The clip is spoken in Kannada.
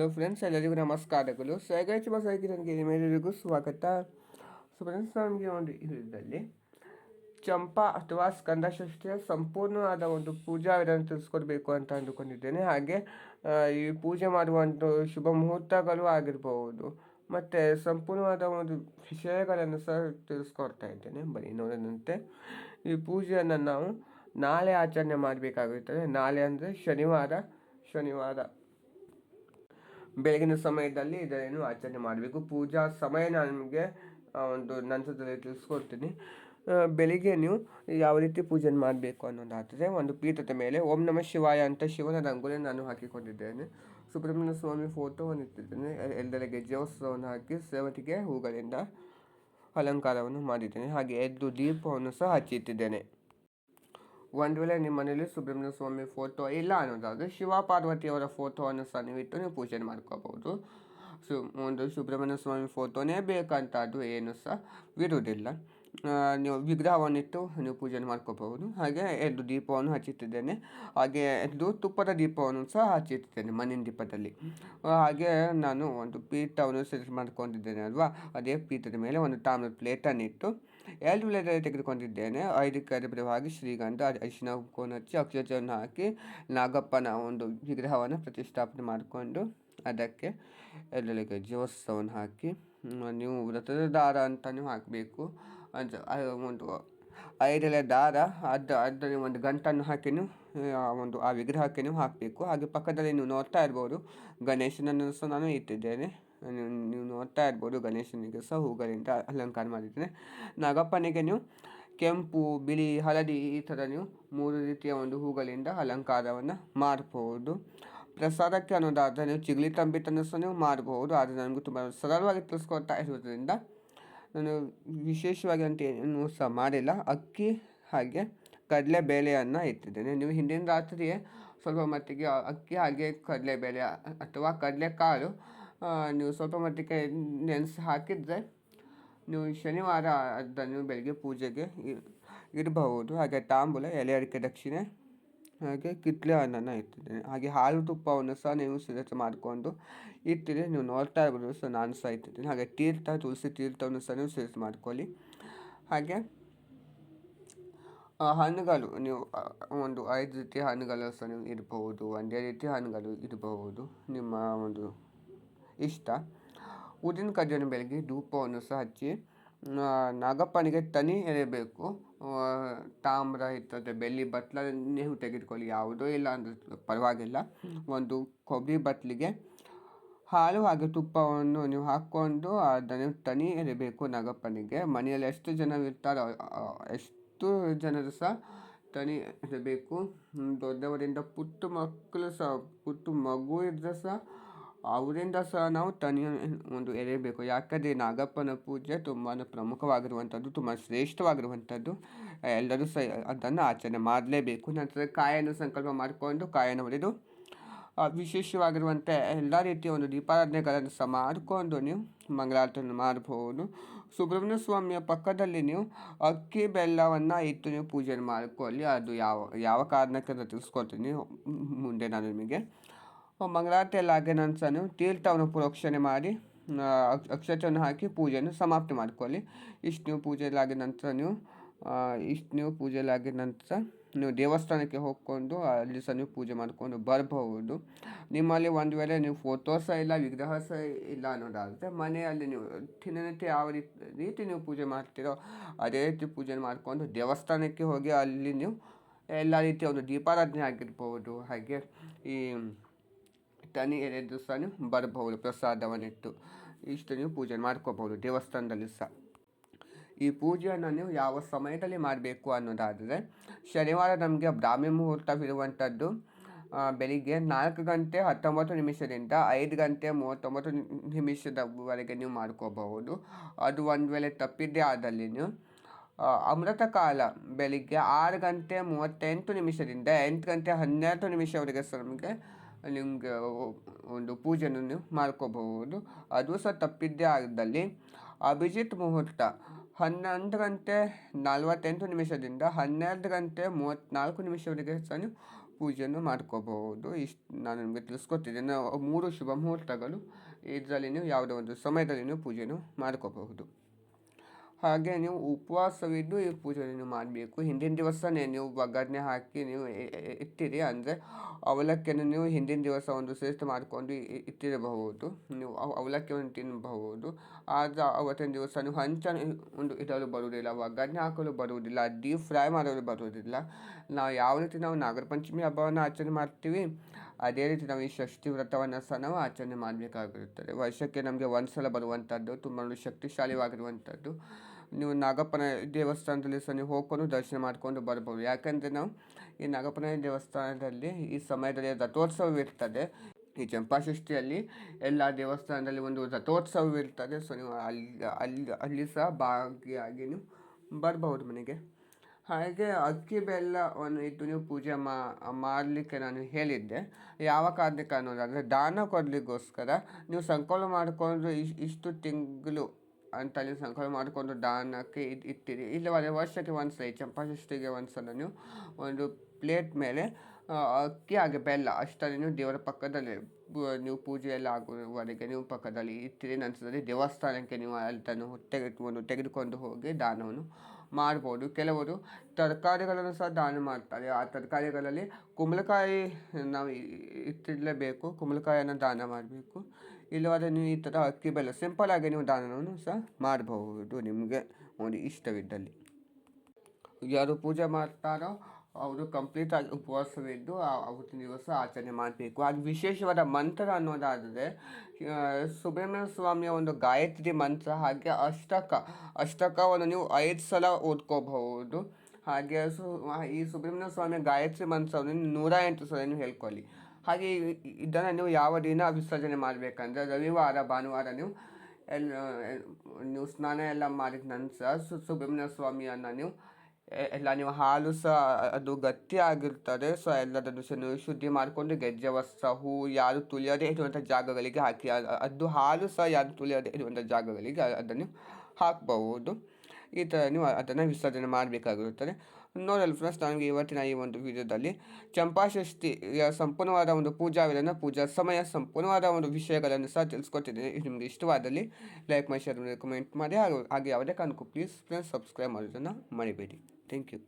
ಹಲೋ ಫ್ರೆಂಡ್ಸ್, ಎಲ್ಲರಿಗೂ ನಮಸ್ಕಾರಗಳು. ಸ್ವಯಗಾಚ ಮಸಾಗಿ ನನಗೆ ನಿಮ್ಮೆಲ್ಲರಿಗೂ ಸ್ವಾಗತ. ಸೊ ಫ್ರೆಂಡ್ಸ್ ನಮಗೆ ಒಂದು ಇದರಲ್ಲಿ ಚಂಪಾ ಅಥವಾ ಸ್ಕಂದ ಷಷ್ಠಿಯ ಸಂಪೂರ್ಣವಾದ ಒಂದು ಪೂಜಾ ವಿಧಾನ ತಿಳಿಸ್ಕೊಡ್ಬೇಕು ಅಂತ ಅಂದುಕೊಂಡಿದ್ದೇನೆ. ಹಾಗೆ ಈ ಪೂಜೆ ಮಾಡುವಂಥ ಶುಭ ಮುಹೂರ್ತಗಳು ಆಗಿರಬಹುದು ಮತ್ತು ಸಂಪೂರ್ಣವಾದ ಒಂದು ವಿಷಯಗಳನ್ನು ಸಹ ತಿಳಿಸ್ಕೊಡ್ತಾ ಇದ್ದೇನೆ. ಬನ್ನಿ ನೋಡಿದಂತೆ ಈ ಪೂಜೆಯನ್ನು ನಾವು ನಾಳೆ ಆಚರಣೆ ಮಾಡಬೇಕಾಗುತ್ತದೆ. ನಾಳೆ ಅಂದರೆ ಶನಿವಾರ. ಶನಿವಾರ ಬೆಳಗಿನ ಸಮಯದಲ್ಲಿ ಇದನ್ನು ಆಚರಣೆ ಮಾಡಬೇಕು. ಪೂಜಾ ಸಮಯ ನಾನು ನಿಮಗೆ ಒಂದು ನಂತರದಲ್ಲಿ ತಿಳಿಸ್ಕೊಡ್ತೀನಿ. ಬೆಳಿಗ್ಗೆ ನೀವು ಯಾವ ರೀತಿ ಪೂಜೆ ಮಾಡಬೇಕು ಅನ್ನೋದಾದರೆ ಒಂದು ಪೀಠದ ಮೇಲೆ ಓಂ ನಮಃ ಶಿವಾಯ ಅಂತ ಶಿವನ ರಂಗೋಲಿ ನಾನು ಹಾಕಿಕೊಂಡಿದ್ದೇನೆ. ಸುಬ್ರಹ್ಮಣ್ಯ ಸ್ವಾಮಿ ಫೋಟೋವನ್ನು ಇಟ್ಟಿದ್ದೇನೆ. ಎಲ್ಲರಿಗೆ ಜೋತ್ಸವವನ್ನು ಹಾಕಿ ಸೇವತಿಗೆ ಹೂಗಳಿಂದ ಅಲಂಕಾರವನ್ನು ಮಾಡಿದ್ದೇನೆ. ಹಾಗೆ ಎದ್ದು ದೀಪವನ್ನು ಸಹ ಹಚ್ಚಿಟ್ಟಿದ್ದೇನೆ. ಒಂದು ವೇಳೆ ನಿಮ್ಮ ಮನೆಯಲ್ಲಿ ಸುಬ್ರಹ್ಮಣ್ಯ ಸ್ವಾಮಿ ಫೋಟೋ ಇಲ್ಲ ಅನ್ನೋದಾದರೆ ಶಿವ ಪಾರ್ವತಿಯವರ ಫೋಟೋವನ್ನು ಸಹ ನೀವು ಇಟ್ಟು ನೀವು ಪೂಜೆ ಮಾಡ್ಕೋಬಹುದು. ಸು, ಒಂದು ಸುಬ್ರಹ್ಮಣ್ಯ ಸ್ವಾಮಿ ಫೋಟೋನೇ ಬೇಕಂತ ಅದು ಏನು ಸಹ ಇರುವುದಿಲ್ಲ ನೀವು ವಿಗ್ರಹವನ್ನಿಟ್ಟು ನೀವು ಪೂಜೆಯನ್ನು ಮಾಡ್ಕೋಬಹುದು. ಹಾಗೆ ಎರಡು ದೀಪವನ್ನು ಹಚ್ಚಿಟ್ಟಿದ್ದೇನೆ. ಹಾಗೆ ಎರಡು ತುಪ್ಪದ ದೀಪವನ್ನು ಸಹ ಹಚ್ಚಿಟ್ಟಿದ್ದೇನೆ ಮಣ್ಣಿನ ದೀಪದಲ್ಲಿ. ಹಾಗೆ ನಾನು ಒಂದು ಪೀಠವನ್ನು ಸೆಟ್ ಮಾಡ್ಕೊಂಡಿದ್ದೇನೆ ಅಲ್ವಾ? ಅದೇ ಪೀಠದ ಮೇಲೆ ಒಂದು ತಾಮ್ರದ ಪ್ಲೇಟನ್ನು ಇಟ್ಟು ಎರಡು ತೆಗೆದುಕೊಂಡಿದ್ದೇನೆ. ಐದು ಕರಿಬರವಾಗಿ ಶ್ರೀಗಂಧ ಅರ್- ಅರಿಶಿನ ಕೋನ್ ಹಚ್ಚಿ ಅಕ್ಷತೆಯನ್ನು ಹಾಕಿ ನಾಗಪ್ಪನ ಒಂದು ವಿಗ್ರಹವನ್ನು ಪ್ರತಿಷ್ಠಾಪನೆ ಮಾಡಿಕೊಂಡು ಅದಕ್ಕೆ ಎರಡು ಜೀವೋತ್ಸವವನ್ನು ಹಾಕಿ ನೀವು ವ್ರತದ ದಾರ ಅಂತ ನೀವು ಹಾಕಬೇಕು. ಆ ಒಂದು ಐದೆಲೆ ದಾರ ಅದ ಅದರಲ್ಲಿ ಒಂದು ಗಂಟನ್ನು ಹಾಕಿನೂ ಒಂದು ಆ ವಿಗ್ರಹಕ್ಕೆ ನೀವು ಹಾಕಬೇಕು. ಹಾಗೆ ಪಕ್ಕದಲ್ಲಿ ನೀವು ನೋಡ್ತಾ ಇರ್ಬೋದು, ಗಣೇಶನನ್ನು ಸಹ ನಾನು ಇಟ್ಟಿದ್ದೇನೆ. ನೀವು ನೋಡ್ತಾ ಇರ್ಬೋದು, ಗಣೇಶನಿಗೆ ಸಹ ಹೂಗಳಿಂದ ಅಲಂಕಾರ ಮಾಡಿದ್ದೇನೆ. ನಾಗಪ್ಪನಿಗೆ ನೀವು ಕೆಂಪು, ಬಿಳಿ, ಹಳದಿ ಈ ಥರ ನೀವು ಮೂರು ರೀತಿಯ ಒಂದು ಹೂಗಳಿಂದ ಅಲಂಕಾರವನ್ನು ಮಾಡಬಹುದು ಪ್ರಸಾದಕ್ಕೆ ಅನ್ನೋದಾದರೆ ನೀವು ಚಿಗ್ಲಿ ತಂಬಿತನ್ನು ಸಹ ನೀವು ಮಾಡಬಹುದು ಆದರೆ ನನಗೂ ತುಂಬ ಸರಳವಾಗಿ ತಿಳಿಸ್ಕೊಡ್ತಾ ಇರೋದ್ರಿಂದ ನಾನು ವಿಶೇಷವಾಗಿ ಅಂತ ಏನು ಸಹ ಮಾಡಿಲ್ಲ. ಅಕ್ಕಿ ಹಾಗೆ ಕಡಲೆಬೇಳೆಯನ್ನು ಇಟ್ಟಿದ್ದೇನೆ. ನೀವು ಹಿಂದಿನ ರಾತ್ರಿಯೇ ಸ್ವಲ್ಪ ಮಟ್ಟಿಗೆ ಅಕ್ಕಿ ಹಾಗೆ ಕಡಲೆಬೇಳೆ ಅಥವಾ ಕಡಲೆಕಾಳು ನೀವು ಸ್ವಲ್ಪ ಮಟ್ಟಿಗೆ ನೆನೆಸಿ ಹಾಕಿದರೆ ನೀವು ಶನಿವಾರ ಅದನ್ನು ಬೆಳಗ್ಗೆ ಪೂಜೆಗೆ ಇಡಬಹುದು ಹಾಗೆ ತಾಂಬೂಲ, ಎಲೆ ಅಡಿಕೆ ದಕ್ಷಿಣೆ ಹಾಗೆ ಕಿತ್ಲೆ ಹಣ್ಣನ್ನು ಇಟ್ಟಿದ್ದೇನೆ. ಹಾಗೆ ಹಾಲು ತುಪ್ಪವನ್ನು ಸಹ ನೀವು ಸಿದ್ಧತೆ ಮಾಡಿಕೊಂಡು ಇಟ್ಟಿದೆ ನೀವು ನೋಡ್ತಾ ಇರ್ಬೋದು ಸಹ ನಾನು ಸಹ ಇಟ್ಟಿದ್ದೇನೆ. ಹಾಗೆ ತೀರ್ಥ, ತುಳಸಿ ತೀರ್ಥವನ್ನು ಸಹ ನೀವು ಸಿದ್ಧತೆ ಮಾಡ್ಕೊಳ್ಳಿ. ಹಾಗೆ ಹಣ್ಣುಗಳು ನೀವು ಒಂದು ಐದು ರೀತಿಯ ಹಣ್ಣುಗಳು ಸಹ ನೀವು ಇರಬಹುದು ಒಂದೇ ರೀತಿಯ ಹಣ್ಣುಗಳು ಇರಬಹುದು ನಿಮ್ಮ ಒಂದು ಇಷ್ಟ. ಉದ್ದಿನ ಕಡ್ಡಿಯನ್ನು ಬೆಳಗ್ಗೆ ಧೂಪವನ್ನು ಸಹ ಹಚ್ಚಿ ನಾಗಪ್ಪನಿಗೆ ತನಿ ಎರೆಯಬೇಕು ಬೇಕು ತಾಮ್ರ ಇರ್ತದೆ, ಬೆಳ್ಳಿ ಬಟ್ಲ ನೀವು ತೆಗೆದುಕೊಳ್ಳಿ, ಯಾವುದೂ ಇಲ್ಲ ಅಂದರೆ ಪರವಾಗಿಲ್ಲ. ಒಂದು ಕೊಬ್ಬರಿ ಬಟ್ಲಿಗೆ ಹಾಲು ಹಾಗೆ ತುಪ್ಪವನ್ನು ನೀವು ಹಾಕ್ಕೊಂಡು ಅದನ್ನು ತನಿ ಎರಿಬೇಕು ನಾಗಪ್ಪನಿಗೆ. ಮನೆಯಲ್ಲಿ ಎಷ್ಟು ಜನ ಇರ್ತಾರೋ ಎಷ್ಟು ಜನರು ಸಹ ತನಿ ಎರಿಬೇಕು. ದೊಡ್ಡವರಿಂದ ಪುಟ್ಟ ಮಕ್ಕಳು ಸಹ, ಪುಟ್ಟ ಮಗು ಇದ್ದರೆ ಸಹ ಅವರಿಂದ ಸಹ ನಾವು ತನಿ ಒಂದು ಎರೆಯಬೇಕು ಯಾಕಂದರೆ ನಾಗಪ್ಪನ ಪೂಜೆ ತುಂಬಾ ಪ್ರಮುಖವಾಗಿರುವಂಥದ್ದು, ತುಂಬ ಶ್ರೇಷ್ಠವಾಗಿರುವಂಥದ್ದು. ಎಲ್ಲರೂ ಸಹ ಅದನ್ನು ಆಚರಣೆ ಮಾಡಲೇಬೇಕು. ನಂತರ ಕಾಯನ ಸಂಕಲ್ಪ ಮಾಡಿಕೊಂಡು ಕಾಯನ ಹೊಡೆದು ವಿಶೇಷವಾಗಿರುವಂಥ ಎಲ್ಲ ರೀತಿಯ ಒಂದು ದೀಪಾರಾಧನೆಗಳನ್ನು ಸಹ ಮಾಡಿಕೊಂಡು ನೀವು ಮಂಗಳಾರತಿಯನ್ನು ಮಾಡಬಹುದು. ಸುಬ್ರಹ್ಮಣ್ಯ ಸ್ವಾಮಿಯ ಪಕ್ಕದಲ್ಲಿ ನೀವು ಅಕ್ಕಿ ಬೆಲ್ಲವನ್ನು ಇಟ್ಟು ನೀವು ಪೂಜೆ ಮಾಡಿಕೊಳ್ಳಿ. ಅದು ಯಾವ ಯಾವ ಕಾರಣಕ್ಕೆ ಅಂತ ತಿಳಿಸ್ಕೊಡ್ತೀನಿ. ಮುಂದೆ ನಾನು ನಿಮಗೆ ಮಂಗಳಾರತಿ ಎಲ್ಲ ಆಗಿ ನಂತರ ನೀವು ತೀರ್ಥವನ್ನು ಪ್ರೋಕ್ಷಣೆ ಮಾಡಿ ಅಕ್ಷತೆಯನ್ನು ಹಾಕಿ ಪೂಜೆಯನ್ನು ಸಮಾಪ್ತಿ ಮಾಡಿಕೊಳ್ಳಿ. ಇಷ್ಟು ನೀವು ಪೂಜೆಯಲ್ಲಾಗಿದ ನಂತರ ನೀವು ಇಷ್ಟು ನೀವು ಪೂಜೆಯಲ್ಲಾಗಿದ ನಂತರ ನೀವು ದೇವಸ್ಥಾನಕ್ಕೆ ಹೋಗ್ಕೊಂಡು ಅಲ್ಲಿ ಸಹ ನೀವು ಪೂಜೆ ಮಾಡಿಕೊಂಡು ಬರಬಹುದು. ನಿಮ್ಮಲ್ಲಿ ಒಂದು ವೇಳೆ ನೀವು ಫೋಟೋ ಸಹ ಇಲ್ಲ, ವಿಗ್ರಹ ಸಹ ಇಲ್ಲ ಅನ್ನೋದಾದರೆ ಮನೆಯಲ್ಲಿ ನೀವು ದಿನನಿತ್ಯ ಯಾವ ರೀತಿ ರೀತಿ ನೀವು ಪೂಜೆ ಮಾಡ್ತೀರೋ ಅದೇ ರೀತಿ ಪೂಜೆ ಮಾಡಿಕೊಂಡು ದೇವಸ್ಥಾನಕ್ಕೆ ಹೋಗಿ ಅಲ್ಲಿ ನೀವು ಎಲ್ಲ ರೀತಿಯ ಒಂದು ದೀಪಾರಾಧನೆ ಆಗಿರ್ಬೋದು. ಹಾಗೆ ಈ ತನಿ ಎರೆದು ಸಹ ನೀವು ಬರಬಹುದು, ಪ್ರಸಾದವನ್ನಿಟ್ಟು ಇಷ್ಟು ನೀವು ಪೂಜೆ ಮಾಡ್ಕೋಬಹುದು, ದೇವಸ್ಥಾನದಲ್ಲಿ ಸಹ. ಈ ಪೂಜೆಯನ್ನು ನೀವು ಯಾವ ಸಮಯದಲ್ಲಿ ಮಾಡಬೇಕು ಅನ್ನೋದಾದರೆ, ಶನಿವಾರ ನಮಗೆ ಬ್ರಾಹ್ಮಿ ಮುಹೂರ್ತವಿರುವಂಥದ್ದು ಬೆಳಿಗ್ಗೆ ನಾಲ್ಕು ಗಂಟೆ ಹತ್ತೊಂಬತ್ತು ನಿಮಿಷದಿಂದ ಐದು ಗಂಟೆ ಮೂವತ್ತೊಂಬತ್ತು ನಿಮಿಷದವರೆಗೆ ನೀವು ಮಾಡ್ಕೋಬಹುದು. ಅದು ಒಂದು ವೇಳೆ ತಪ್ಪಿದ್ದೇ ಆದಲ್ಲಿ ನೀವು ಅಮೃತ ಕಾಲ ಬೆಳಿಗ್ಗೆ ಆರು ಗಂಟೆ ಮೂವತ್ತೆಂಟು ನಿಮಿಷದಿಂದ ಎಂಟು ಗಂಟೆ ಹನ್ನೆರಡು ನಿಮಿಷವರೆಗೆ ಸಹ ನಮಗೆ ನಿಮಗೆ ಒಂದು ಪೂಜೆಯನ್ನು ನೀವು ಮಾಡ್ಕೋಬಹುದು. ಅದು ಸಹ ತಪ್ಪಿದ್ದೇ ಆಗದಲ್ಲಿ ಅಭಿಜಿತ್ ಮುಹೂರ್ತ ಹನ್ನೊಂದು ಗಂಟೆ ನಲವತ್ತೆಂಟು ನಿಮಿಷದಿಂದ ಹನ್ನೆರಡು ಗಂಟೆ ಮೂವತ್ತ್ನಾಲ್ಕು ನಿಮಿಷವರೆಗೆ ಸಹ ನೀವು ಪೂಜೆಯನ್ನು ಮಾಡ್ಕೋಬಹುದು. ಇಷ್ಟು ನಾನು ನಿಮಗೆ ತಿಳಿಸ್ಕೊಟ್ಟಿದ್ದೇನೆ ಮೂರು ಶುಭ ಮುಹೂರ್ತಗಳು. ಇದರಲ್ಲಿ ನೀವು ಯಾವುದೋ ಒಂದು ಸಮಯದಲ್ಲಿ ನೀವು ಪೂಜೆಯನ್ನು ಮಾಡ್ಕೋಬಹುದು. ಹಾಗೆ ನೀವು ಉಪವಾಸವಿದ್ದು ಈ ಪೂಜೆಯನ್ನು ಮಾಡಬೇಕು. ಹಿಂದಿನ ದಿವಸನೇ ನೀವು ಒಗ್ಗರಣೆ ಹಾಕಿ ನೀವು ಇಟ್ಟಿರಿ. ಅಂದರೆ ಅವಲಕ್ಕಿಯನ್ನು ನೀವು ಹಿಂದಿನ ದಿವಸ ಒಂದು ಶ್ರೇಷ್ಠ ಮಾಡಿಕೊಂಡು ಇಟ್ಟಿರಬಹುದು. ನೀವು ಅವಲಕ್ಕಿಯನ್ನು ತಿನ್ನಬಹುದು. ಆದರೆ ಅವತ್ತಿನ ದಿವಸ ನೀವು ಹಂಚ ಒಂದು ಇಡಲು ಬರುವುದಿಲ್ಲ ಒಗ್ಗರಣೆ ಹಾಕಲು ಬರುವುದಿಲ್ಲ ಡೀಪ್ ಫ್ರೈ ಮಾಡಲು ಬರುವುದಿಲ್ಲ. ನಾವು ಯಾವ ರೀತಿ ನಾವು ನಾಗರ ಪಂಚಮಿ ಹಬ್ಬವನ್ನು ಆಚರಣೆ ಮಾಡ್ತೀವಿ, ಅದೇ ರೀತಿ ನಾವು ಈ ಷಷ್ಠಿ ವ್ರತವನ್ನು ಸಹ ನಾವು ಆಚರಣೆ ಮಾಡಬೇಕಾಗಿರುತ್ತದೆ. ವರ್ಷಕ್ಕೆ ನಮಗೆ ಒಂದು ಸಲ ಬರುವಂಥದ್ದು, ತುಂಬ ಶಕ್ತಿಶಾಲಿಯಾಗಿರುವಂಥದ್ದು. ನೀವು ನಾಗಪ್ಪನ ದೇವಸ್ಥಾನದಲ್ಲಿ ಸಹ ನೀವು ಹೋಗ್ಕೊಂಡು ದರ್ಶನ ಮಾಡಿಕೊಂಡು ಬರ್ಬೋದು. ಯಾಕಂದರೆ ನಾವು ಈ ನಾಗಪ್ಪನ ದೇವಸ್ಥಾನದಲ್ಲಿ ಈ ಸಮಯದಲ್ಲಿ ರಥೋತ್ಸವವಿರ್ತದೆ. ಈ ಚಂಪಾಷಷ್ಠಿಯಲ್ಲಿ ಎಲ್ಲ ದೇವಸ್ಥಾನದಲ್ಲಿ ಒಂದು ರಥೋತ್ಸವವಿರ್ತದೆ. ಸೊ ನೀವು ಅಲ್ಲಿ ಅಲ್ಲಿ ಅಲ್ಲಿ ಸಹ ಭಾಗಿಯಾಗಿ ನೀವು ಬರ್ಬೋದು ಮನೆಗೆ. ಹಾಗೆ ಅಕ್ಕಿ ಬೆಲ್ಲವನ್ನು ಇಟ್ಟು ನೀವು ಪೂಜೆ ಮಾಡಲಿಕ್ಕೆ ನಾನು ಹೇಳಿದ್ದೆ. ಯಾವ ಕಾರಣಕ್ಕೆ ಅನ್ನೋದಾದರೆ ದಾನ ಕೊಡಲಿಕ್ಕೋಸ್ಕರ ನೀವು ಸಂಕಲ್ಪ ಮಾಡಿಕೊಂಡು ಇಷ್ಟು ತಿಂಗಳು ಅಂತಲ್ಲಿ ಸಂಕಲ್ಪ ಮಾಡಿಕೊಂಡು ದಾನಕ್ಕೆ ಇದು, ಇಟ್ಟಿರಿ. ಇಲ್ಲವಾದರೆ ವರ್ಷಕ್ಕೆ ಒಂದು ಸಲ ಚಂಪಾಷಷ್ಟಿಗೆ ಒಂದು ಸಲ ನೀವು? ಒಂದು ಪ್ಲೇಟ್ ಮೇಲೆ ಅಕ್ಕಿ ಹಾಗೆ ಬೆಲ್ಲ ಅಷ್ಟನ್ನು ದೇವರ ಪಕ್ಕದಲ್ಲಿ ನೀವು ಪೂಜೆ ಎಲ್ಲ ಆಗುವವರೆಗೆ ನೀವು ಪಕ್ಕದಲ್ಲಿ ಇಟ್ಟಿರಿ. ನಂತರದಲ್ಲಿ ದೇವಸ್ಥಾನಕ್ಕೆ ನೀವು ಅಲ್ಲಿ ತನ್ನ ತೆಗೆದುಕೊಂಡು ತೆಗೆದುಕೊಂಡು ಹೋಗಿ ದಾನವನ್ನು ಮಾಡ್ಬೋದು. ಕೆಲವರು ತರಕಾರಿಗಳನ್ನು ಸಹ ದಾನ ಮಾಡ್ತಾರೆ. ಆ ತರಕಾರಿಗಳಲ್ಲಿ ಕುಂಬಳಕಾಯಿ ನಾವು ಇಟ್ಟಿರಲೇಬೇಕು. ಕುಂಬಳಕಾಯಿಯನ್ನು ದಾನ ಮಾಡಬೇಕು. ಇಲ್ಲವಾದರೆ ನೀವು ಈ ಥರ ಅಕ್ಕಿ ಬೆಲ್ಲ ಸಿಂಪಲ್ಲಾಗಿ ನೀವು ದಾನವನ್ನು ಸಹ ಮಾಡಬಹುದು ನಿಮಗೆ ಒಂದು ಇಷ್ಟವಿದ್ದಲ್ಲಿ. ಯಾರು ಪೂಜೆ ಮಾಡ್ತಾರೋ ಅವರು ಕಂಪ್ಲೀಟಾಗಿ ಉಪವಾಸವಿದ್ದು ಅವತ್ತಿನ ದಿವಸ ಆಚರಣೆ ಮಾಡಬೇಕು. ಅದು ವಿಶೇಷವಾದ ಮಂತ್ರ ಅನ್ನೋದಾದರೆ ಸುಬ್ರಹ್ಮಣ್ಯ ಸ್ವಾಮಿಯ ಒಂದು ಗಾಯತ್ರಿ ಮಂತ್ರ, ಹಾಗೆ ಅಷ್ಟಕ, ಅಷ್ಟಕವನ್ನು ನೀವು ಐದು ಸಲ ಓದ್ಕೋಬಹುದು. ಹಾಗೆ ಸು, ಈ ಸುಬ್ರಹ್ಮಣ್ಯ ಸ್ವಾಮಿಯ ಗಾಯತ್ರಿ ಮಂತ್ರವನ್ನು ನೂರ ಎಂಟು ಸಲ ನೀವು ಹೇಳ್ಕೊಳ್ಳಿ. ಹಾಗೆ ಇದನ್ನು ನೀವು ಯಾವ ದಿನ ವಿಸರ್ಜನೆ ಮಾಡಬೇಕಂದ್ರೆ ರವಿವಾರ, ಭಾನುವಾರ ನೀವು ಎಲ್ಲ ನೀವು ಸ್ನಾನ ಎಲ್ಲ ಮಾಡಿದ ನಂತರ ಸುಬ್ರಹ್ಮಣ್ಯ ಸ್ವಾಮಿಯನ್ನು ನೀವು ಎಲ್ಲ ನೀವು ಹಾಲು ಸಹ ಅದು ಗಟ್ಟಿ ಆಗಿರ್ತದೆ. ಸೊ, ಎಲ್ಲದನ್ನು ಸಹ ನೀವು ಶುದ್ಧಿ ಮಾಡಿಕೊಂಡು ಗೆಜ್ಜೆ, ವಸ್ತ್ರ, ಹೂ ಯಾರು ತುಳಿಯದೇ ಇರುವಂಥ ಜಾಗಗಳಿಗೆ ಹಾಕಿ ಅದು ಹಾಲು ಸಹ ಯಾರು ತುಳಿಯದೇ ಇರುವಂಥ ಜಾಗಗಳಿಗೆ ಅದನ್ನು ಹಾಕಬಹುದು. ಈ ಥರ ನೀವು ಅದನ್ನು ವಿಸರ್ಜನೆ ಮಾಡಬೇಕಾಗಿರುತ್ತದೆ. ನೋಡಲು ಫ್ರೆಂಡ್ಸ್ ನನಗೆ ಇವತ್ತಿನ ಈ ಒಂದು ವಿಡಿಯೋದಲ್ಲಿ ಚಂಪಾಷಷ್ಠಿಯ ಸಂಪೂರ್ಣವಾದ ಒಂದು ಪೂಜಾ ವಿಧಾನ, ಪೂಜಾ ಸಮಯ, ಸಂಪೂರ್ಣವಾದ ಒಂದು ವಿಷಯಗಳನ್ನು ಸಹ ತಿಳಿಸ್ಕೊಟ್ಟಿದ್ದೀನಿ ನಿಮಗೆ ಇಷ್ಟವಾದಲ್ಲಿ ಲೈಕ್ ಮಾಡಿ ಶೇರ್ ಮಾಡಿ ಕಮೆಂಟ್ ಮಾಡಿ. ಹಾಗೆ ಯಾವುದೇ ಕಾರಣಕ್ಕೂ ಪ್ಲೀಸ್ ಫ್ರೆಂಡ್ಸ್ ಸಬ್ಸ್ಕ್ರೈಬ್ ಮಾಡೋದನ್ನು ಮರಿಬೇಡಿ. Thank you